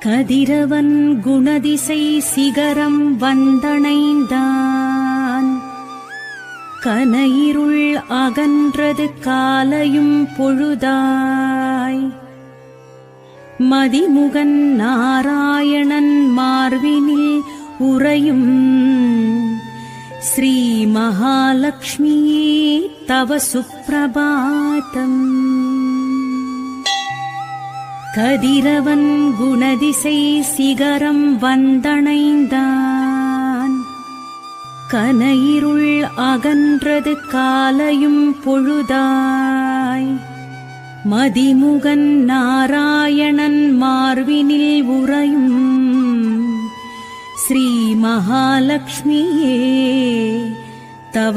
கதிரவன் குணதிசை சிகரம் வந்தணைந்தான். கனையிருள் அகன்றது காலையும் பொழுதாய். மதிமுகன் நாராயணன் மார்பினில் உறையும் ஸ்ரீ மகாலட்சுமியே தவ சுப்பிரபாதம் கதிரவன் குணதிசை சிகரம் வந்தணைந்தான் கனையிருள் அகன்றது காலையும் பொழுதாய் மதிமுகன் நாராயணன் மார்பினில் உறையும் ஸ்ரீ மகாலட்சுமியே